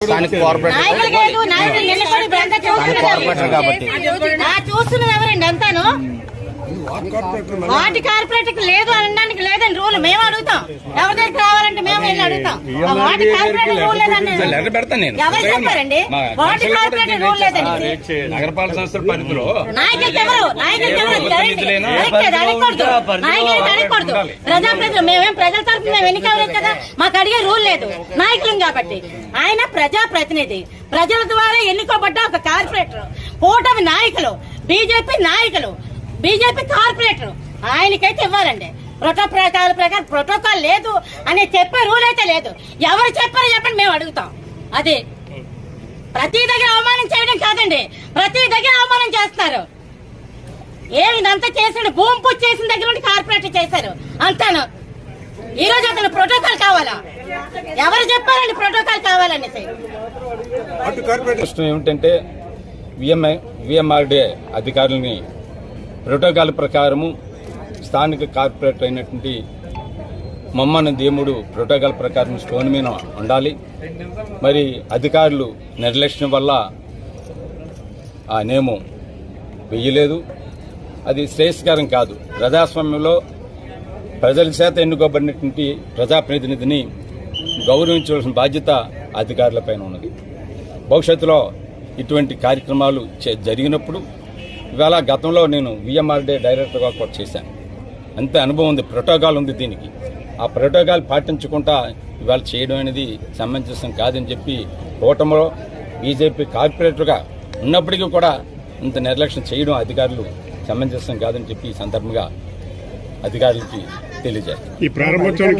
స్థానిక కార్పొరేటర్ కాబట్టి. చూస్తున్నది ఎవరండి అంతాను? వాటి కార్పొరేటర్ లేదు అనడానికి లేదని రూల్ మేము అడుగుతాం ఎవరి దగ్గరికి రావాలంటే మేము వెళ్ళి అడుగుతాం ఆ వాటి కార్పొరేటర్ రూల్ లేదండి లెటర్ పెడతాను నేను? ఎవరు చెప్పారండి? వాటి రూల్ లేదండి నగరపాలక సంస్థల పరిధిలో నాయకులు ఎవరు? నాయకులు ఎవరు? కరెక్ట్. నిధులేనా? కరెక్ట్ అది అడగకూడదు. నాయకులు అడగకూడదు. ప్రజాప్రతినిధులు మేమేం ప్రజల తరఫున మేము ఎన్నికవలేదు కదా. మాకు అడిగే రూల్ లేదు. నాయకులం కాబట్టి. ఆయన ప్రజా ప్రతినిధి. ప్రజల ద్వారా ఎన్నుకోబడ్డ ఒక కార్పొరేటర్. కూటమి నాయకులు. బీజేపీ నాయకులు. BJP corporator. ఆయనకైతే ఇవ్వాలండి. ప్రోటోకాల్ ప్రకారం ప్రోటోకాల్ లేదు అని చెప్పే రూల్ అయితే లేదు. ఎవరు చెప్పారో చెప్పండి మేము అడుగుతాం. అది. ప్రతి దగ్గర అవమానం చేయడం కాదండి. ప్రతి దగ్గర అవమానం చేస్తారు. ఏమి ఇదంతా చేసాడు భూమి పూజ చేసిన దగ్గర నుండి కార్పొరేటర్ చేశారు. అంతాను? ఈ రోజు అతను ప్రోటోకాల్ కావాలా? ఎవరు చెప్పారండి ప్రోటోకాల్ కావాలనేసి? ప్రశ్న ఏమిటంటే విఎంఐ విఎంఆర్డే అధికారులని ప్రోటోకాల్ ప్రకారము స్థానిక కార్పొరేటర్ అయినటువంటి మమ్మన దేముడు ప్రోటోకాల్ ప్రకారం స్టోన్ మీద ఉండాలి. మరి అధికారులు నిర్లక్ష్యం వల్ల ఆ నేము వెయ్యలేదు. అది శ్రేయస్కరం కాదు. ప్రజాస్వామ్యంలో ప్రజల చేత ఎన్నుకోబడినటువంటి ప్రజాప్రతినిధిని గౌరవించవలసిన బాధ్యత అధికారులపైన ఉన్నది. భవిష్యత్తులో ఇటువంటి కార్యక్రమాలు చే- జరిగినప్పుడు ఇవాళ గతంలో నేను విఎంఆర్డే డైరెక్టర్గా కూడా చేశాను. అంతే అనుభవం ఉంది ప్రోటోకాల్ ఉంది దీనికి. ఆ ప్రోటోకాల్ పాటించకుండా ఇవాళ చేయడం అనేది సమంజసం కాదని చెప్పి కూటమిలో బీజేపీ కార్పొరేటర్గా ఉన్నప్పటికీ కూడా ఇంత నిర్లక్ష్యం చేయడం అధికారులు సమంజసం కాదని చెప్పి ఈ సందర్భంగా అధికారులకి తెలియజేస్తారు ఈ ప్రారంభోత్సవానికి